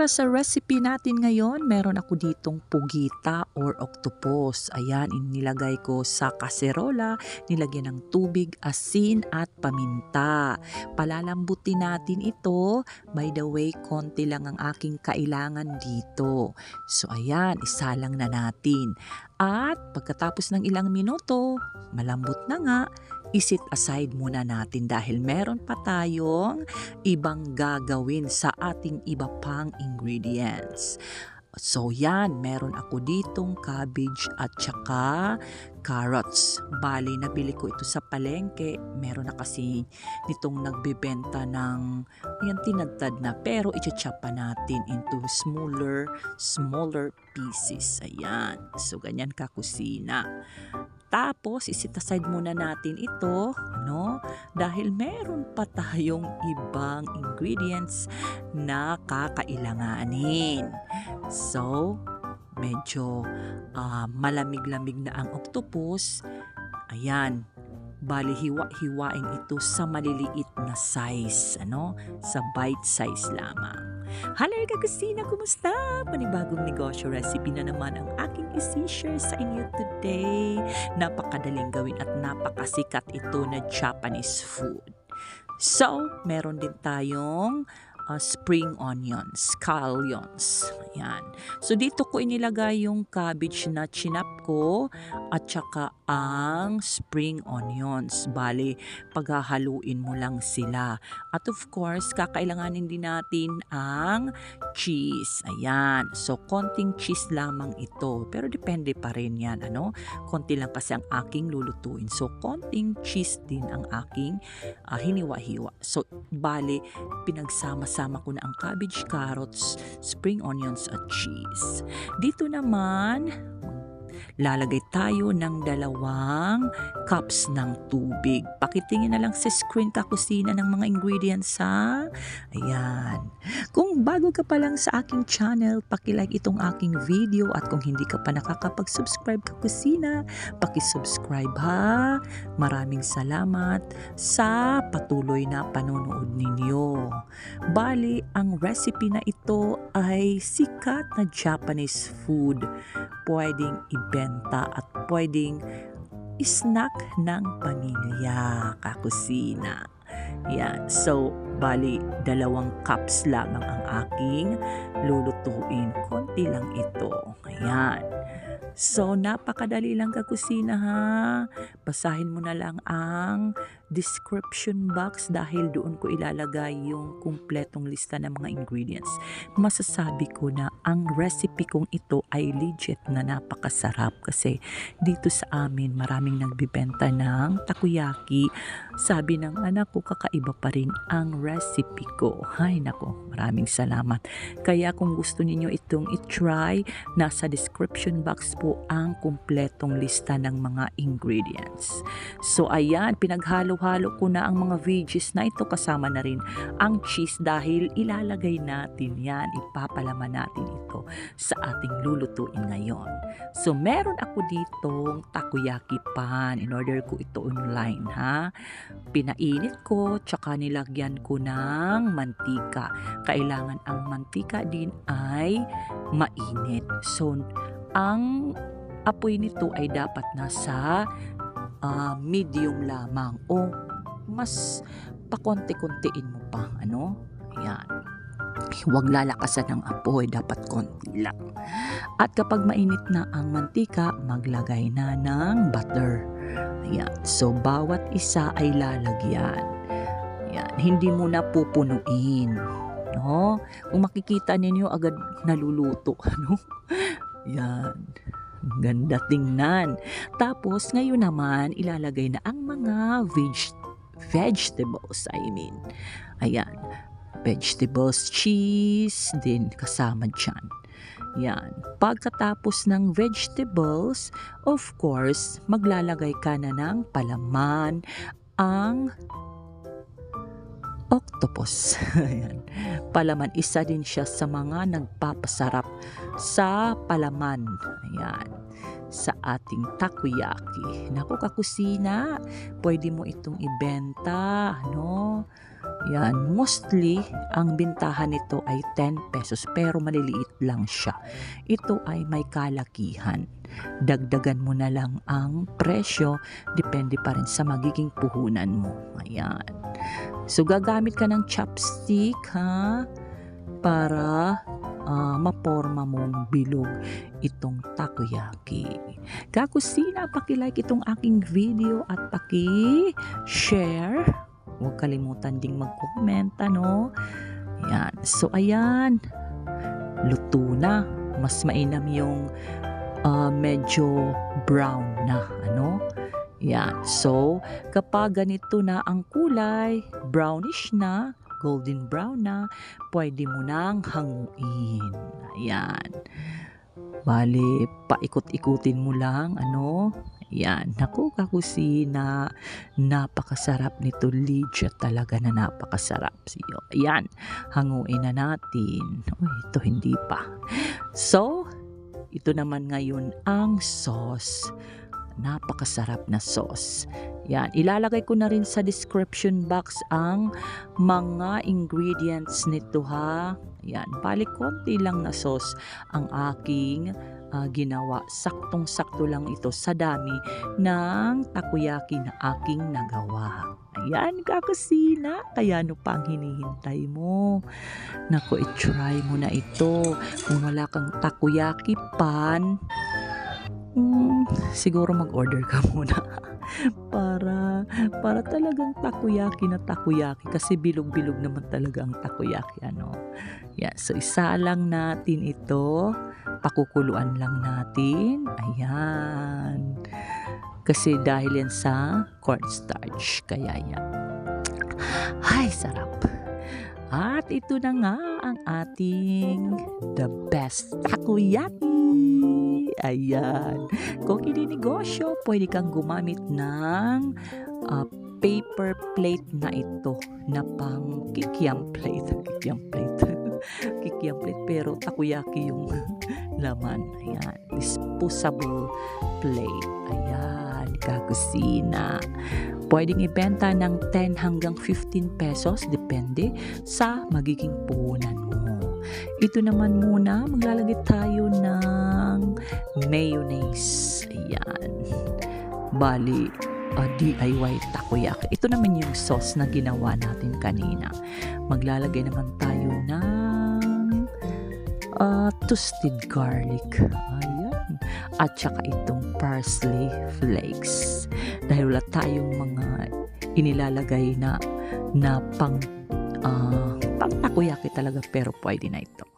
Para sa recipe natin ngayon, meron ako ditong pugita or octopus. Ayan, inilagay ko sa kaserola, nilagyan ng tubig, asin at paminta. Palalambutin natin ito. By the way, konti lang ang aking kailangan dito. So ayan, isalang na natin. At pagkatapos ng ilang minuto, malambot na nga, isit aside muna natin dahil meron pa tayong ibang gagawin sa ating iba pang ingredients. So yan, meron ako ditong cabbage at saka carrots. Bali, nabili ko ito sa palengke. Meron na kasi nitong nagbebenta ng yan tinadtad na pero icha-chop pa natin into smaller, smaller pieces. Ayan. So ganyan ka kusina. Tapos, isit aside muna natin ito, no? Dahil meron pa tayong ibang ingredients na kakailanganin. So, medyo uh, malamig-lamig na ang octopus. Ayan, bali hiwa-hiwain ito sa maliliit na size, ano? Sa bite size lamang. Halay ka kusina, kumusta? Panibagong negosyo recipe na naman ang aking isi-share sa inyo today. Napakadaling gawin at napakasikat ito na Japanese food. So, meron din tayong uh, spring onions, scallions. Ayan. So dito ko inilagay yung cabbage na chinap ko at saka ang spring onions. Bali, paghahaluin mo lang sila. At of course, kakailanganin din natin ang cheese. Ayan. So konting cheese lamang ito. Pero depende pa rin yan. Ano? Konti lang kasi ang aking lulutuin. So konting cheese din ang aking uh, hiniwa-hiwa. So bali, pinagsama-sama ko na ang cabbage, carrots, spring onions at cheese. Dito naman, lalagay tayo ng dalawang cups ng tubig. Pakitingin na lang sa screen kakusina ng mga ingredients ha. Ayan. Kung bago ka pa lang sa aking channel, pakilike itong aking video at kung hindi ka pa nakakapag-subscribe kakusina, pakisubscribe ha. Maraming salamat sa patuloy na panonood ninyo. Bali, ang recipe na ito ay sikat na Japanese food. Pwedeng ibenta benta at pwedeng snack ng pamilya, kakusina. Yan. So, bali, dalawang cups lamang ang aking lulutuin. Konti lang ito. Ayan. So, napakadali lang kakusina ha. Basahin mo na lang ang description box dahil doon ko ilalagay yung kumpletong lista ng mga ingredients. Masasabi ko na ang recipe kong ito ay legit na napakasarap kasi dito sa amin maraming nagbibenta ng takoyaki. Sabi ng anak ko kakaiba pa rin ang recipe ko. Hay nako, maraming salamat. Kaya kung gusto niyo itong i-try, nasa description box po ang kumpletong lista ng mga ingredients. So ayan, pinaghalo halo ko na ang mga veggies na ito kasama na rin ang cheese dahil ilalagay natin yan, ipapalaman natin ito sa ating lulutuin ngayon. So meron ako ditong takoyaki pan in order ko ito online ha. Pinainit ko tsaka nilagyan ko ng mantika. Kailangan ang mantika din ay mainit. So ang apoy nito ay dapat nasa uh, medium lamang o mas pakonti-kuntiin mo pa, ano? Yan. Huwag lalakasan ng apoy, dapat konti lang. At kapag mainit na ang mantika, maglagay na ng butter. Ayan. So, bawat isa ay lalagyan. Ayan. Hindi mo na pupunuin. No? Kung makikita ninyo, agad naluluto. Ano? Yan. Ganda tingnan. Tapos, ngayon naman, ilalagay na ang mga veg vegetables, I mean. Ayan. Vegetables, cheese, din kasama dyan. Yan. Pagkatapos ng vegetables, of course, maglalagay ka na ng palaman, ang octopus. Palaman, isa din siya sa mga nagpapasarap sa palaman. Ayan. Sa ating takoyaki. Naku, kakusina, pwede mo itong ibenta, no? Yan, mostly ang bintahan nito ay 10 pesos pero maliliit lang siya. Ito ay may kalakihan. Dagdagan mo na lang ang presyo, depende pa rin sa magiging puhunan mo. Ayan. So gagamit ka ng chopstick ha para ah, maporma mong bilog itong takoyaki. Kakusina, pakilike itong aking video at paki-share. Huwag kalimutan ding mag-comment, ano? Yan. So, ayan. Luto na. Mas mainam yung ah, medyo brown na, ano? Yan. So, kapag ganito na ang kulay, brownish na, golden brown na, pwede mo nang hanguin. Ayan. Bali, paikot-ikutin mo lang, ano? Yan. Naku, kakusina. Napakasarap nito. Legit talaga na napakasarap. Siyo. Ayan. Hanguin na natin. Uy, ito hindi pa. So, ito naman ngayon ang sauce. Napakasarap na sauce. Yan. Ilalagay ko na rin sa description box ang mga ingredients nito ha. Yan. Bali, konti lang na sauce ang aking ah, ginawa. Saktong-sakto lang ito sa dami ng takoyaki na aking nagawa. Ayan, kakusina. Kaya ano pa ang hinihintay mo? Naku, i-try mo na ito. Kung wala kang takoyaki pan, hmm, siguro mag-order ka muna. para para talagang takoyaki na takoyaki kasi bilog-bilog naman talaga ang takoyaki ano. Yeah, so isa lang natin ito. Pakukuluan lang natin. Ayan. Kasi dahil yan sa cornstarch. Kaya yan. Ay, sarap. At ito na nga ang ating the best takoyaki. Ayan. Kung negosyo, pwede kang gumamit ng ah, paper plate na ito na pang kikiam plate. Kikiam plate. Plate. Pero takoyaki yung laman. Ayan. Disposable plate. Ayan. Kakusina. Pwedeng ibenta ng 10 hanggang 15 pesos. Depende sa magiging puhunan mo. Ito naman muna, maglalagay tayo ng mayonnaise. Ayan. Bali, ah, DIY takoyaki. Ito naman yung sauce na ginawa natin kanina. Maglalagay naman tayo ng ah, toasted garlic. Ayan. At saka itong parsley flakes. Dahil wala tayong mga inilalagay na na pang ah, pang takoyaki talaga pero pwede na ito.